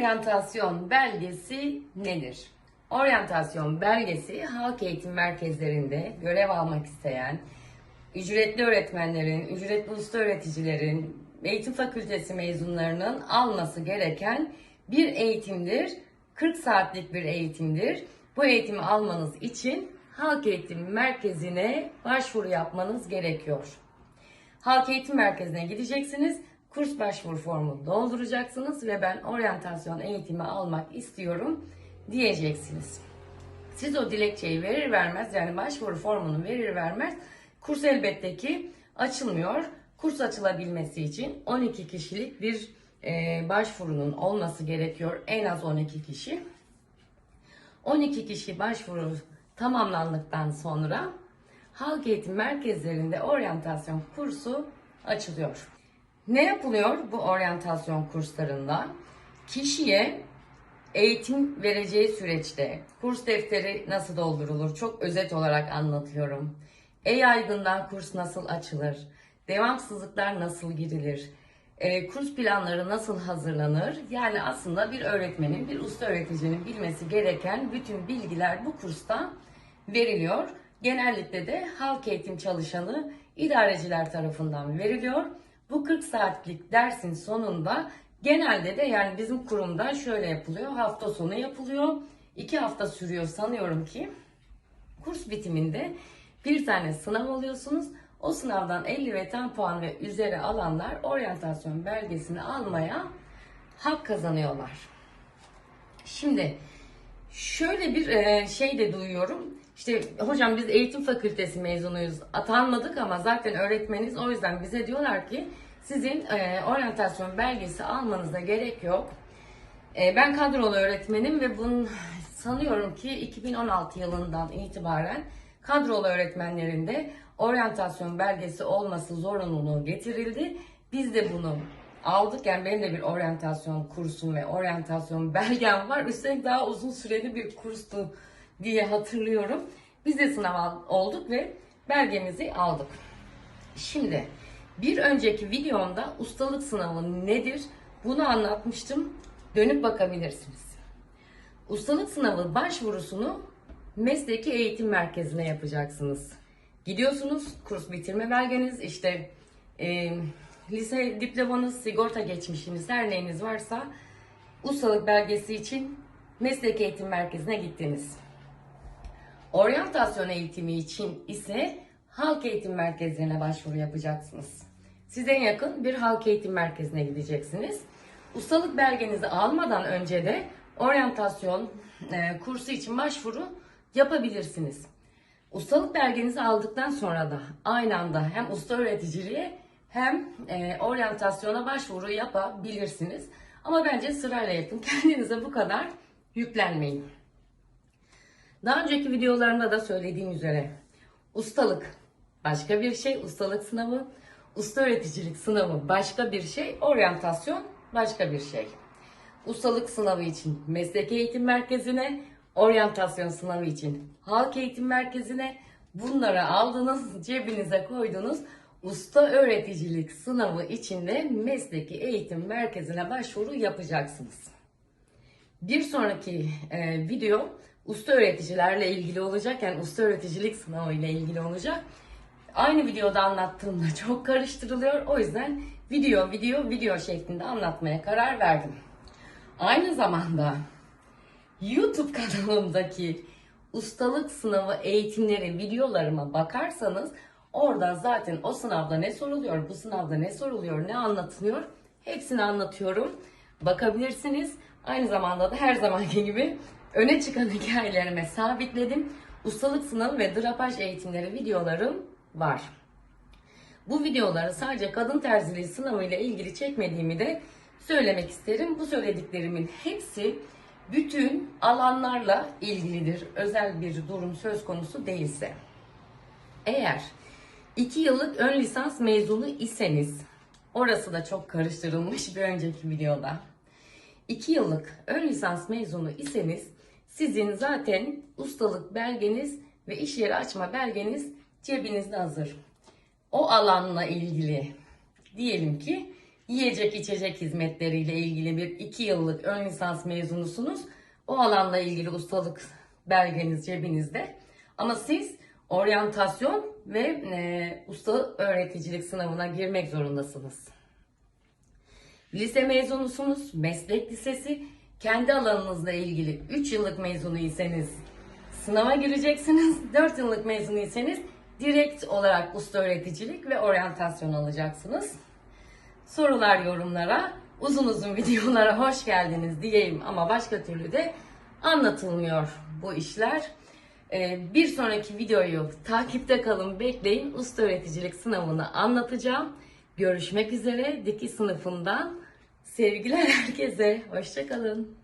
Oryantasyon belgesi nedir? Oryantasyon belgesi halk eğitim merkezlerinde görev almak isteyen ücretli öğretmenlerin, ücretli usta öğreticilerin, eğitim fakültesi mezunlarının alması gereken bir eğitimdir. 40 saatlik bir eğitimdir. Bu eğitimi almanız için halk eğitim merkezine başvuru yapmanız gerekiyor. Halk Eğitim Merkezi'ne gideceksiniz. Kurs başvuru formu dolduracaksınız ve ben oryantasyon eğitimi almak istiyorum diyeceksiniz. Siz o dilekçeyi verir vermez yani başvuru formunu verir vermez kurs elbette ki açılmıyor. Kurs açılabilmesi için 12 kişilik bir e, başvurunun olması gerekiyor. En az 12 kişi. 12 kişi başvuru tamamlandıktan sonra halk eğitim merkezlerinde oryantasyon kursu açılıyor. Ne yapılıyor bu oryantasyon kurslarında? Kişiye eğitim vereceği süreçte kurs defteri nasıl doldurulur? Çok özet olarak anlatıyorum. E-yaygından kurs nasıl açılır? Devamsızlıklar nasıl girilir? E, kurs planları nasıl hazırlanır? Yani aslında bir öğretmenin, bir usta öğreticinin bilmesi gereken bütün bilgiler bu kursta veriliyor. Genellikle de halk eğitim çalışanı idareciler tarafından veriliyor. Bu 40 saatlik dersin sonunda genelde de yani bizim kurumda şöyle yapılıyor. Hafta sonu yapılıyor. 2 hafta sürüyor sanıyorum ki. Kurs bitiminde bir tane sınav alıyorsunuz. O sınavdan 50 ve tam puan ve üzeri alanlar oryantasyon belgesini almaya hak kazanıyorlar. Şimdi şöyle bir e, şey de duyuyorum. İşte hocam biz eğitim fakültesi mezunuyuz. Atanmadık ama zaten öğretmeniz. O yüzden bize diyorlar ki sizin e, oryantasyon belgesi almanıza gerek yok. E, ben kadrolu öğretmenim ve bunun sanıyorum ki 2016 yılından itibaren kadrolu öğretmenlerinde oryantasyon belgesi olması zorunluluğu getirildi. Biz de bunu aldık. Yani benim de bir oryantasyon kursum ve oryantasyon belgem var. Üstelik daha uzun süreli bir kurstu diye hatırlıyorum. Biz de sınav olduk ve belgemizi aldık. Şimdi bir önceki videomda ustalık sınavı nedir bunu anlatmıştım. Dönüp bakabilirsiniz. Ustalık sınavı başvurusunu mesleki eğitim merkezine yapacaksınız. Gidiyorsunuz, kurs bitirme belgeniz, işte e, lise diplomanız, sigorta geçmişiniz, her neyiniz varsa ustalık belgesi için meslek eğitim merkezine gittiniz. Oryantasyon eğitimi için ise halk eğitim merkezlerine başvuru yapacaksınız. Size yakın bir halk eğitim merkezine gideceksiniz. Ustalık belgenizi almadan önce de oryantasyon e, kursu için başvuru yapabilirsiniz. Ustalık belgenizi aldıktan sonra da aynı anda hem usta öğreticiliğe hem e, oryantasyona başvuru yapabilirsiniz. Ama bence sırayla yapın. Kendinize bu kadar yüklenmeyin. Daha önceki videolarımda da söylediğim üzere ustalık başka bir şey, ustalık sınavı, usta öğreticilik sınavı başka bir şey, oryantasyon başka bir şey. Ustalık sınavı için meslek eğitim merkezine, oryantasyon sınavı için halk eğitim merkezine bunları aldınız, cebinize koydunuz. Usta öğreticilik sınavı için de mesleki eğitim merkezine başvuru yapacaksınız. Bir sonraki e, video usta öğreticilerle ilgili olacak. Yani usta öğreticilik sınavı ile ilgili olacak. Aynı videoda anlattığımda çok karıştırılıyor. O yüzden video video video şeklinde anlatmaya karar verdim. Aynı zamanda YouTube kanalımdaki ustalık sınavı eğitimleri videolarıma bakarsanız orada zaten o sınavda ne soruluyor, bu sınavda ne soruluyor, ne anlatılıyor hepsini anlatıyorum. Bakabilirsiniz. Aynı zamanda da her zamanki gibi öne çıkan hikayelerime sabitledim. Ustalık sınavı ve drapaj eğitimleri videolarım var. Bu videoları sadece kadın terziliği sınavı ile ilgili çekmediğimi de söylemek isterim. Bu söylediklerimin hepsi bütün alanlarla ilgilidir. Özel bir durum söz konusu değilse. Eğer 2 yıllık ön lisans mezunu iseniz, orası da çok karıştırılmış bir önceki videoda. 2 yıllık ön lisans mezunu iseniz sizin zaten ustalık belgeniz ve iş yeri açma belgeniz cebinizde hazır. O alanla ilgili diyelim ki yiyecek içecek hizmetleriyle ilgili bir iki yıllık ön lisans mezunusunuz. O alanla ilgili ustalık belgeniz cebinizde. Ama siz oryantasyon ve e, usta öğreticilik sınavına girmek zorundasınız. Lise mezunusunuz, meslek lisesi, kendi alanınızla ilgili 3 yıllık mezunuysanız sınava gireceksiniz. 4 yıllık mezunuysanız direkt olarak usta öğreticilik ve oryantasyon alacaksınız. Sorular yorumlara, uzun uzun videolara hoş geldiniz diyeyim ama başka türlü de anlatılmıyor bu işler. Ee, bir sonraki videoyu takipte kalın, bekleyin. Usta öğreticilik sınavını anlatacağım. Görüşmek üzere. Diki sınıfından sevgiler herkese. Hoşçakalın.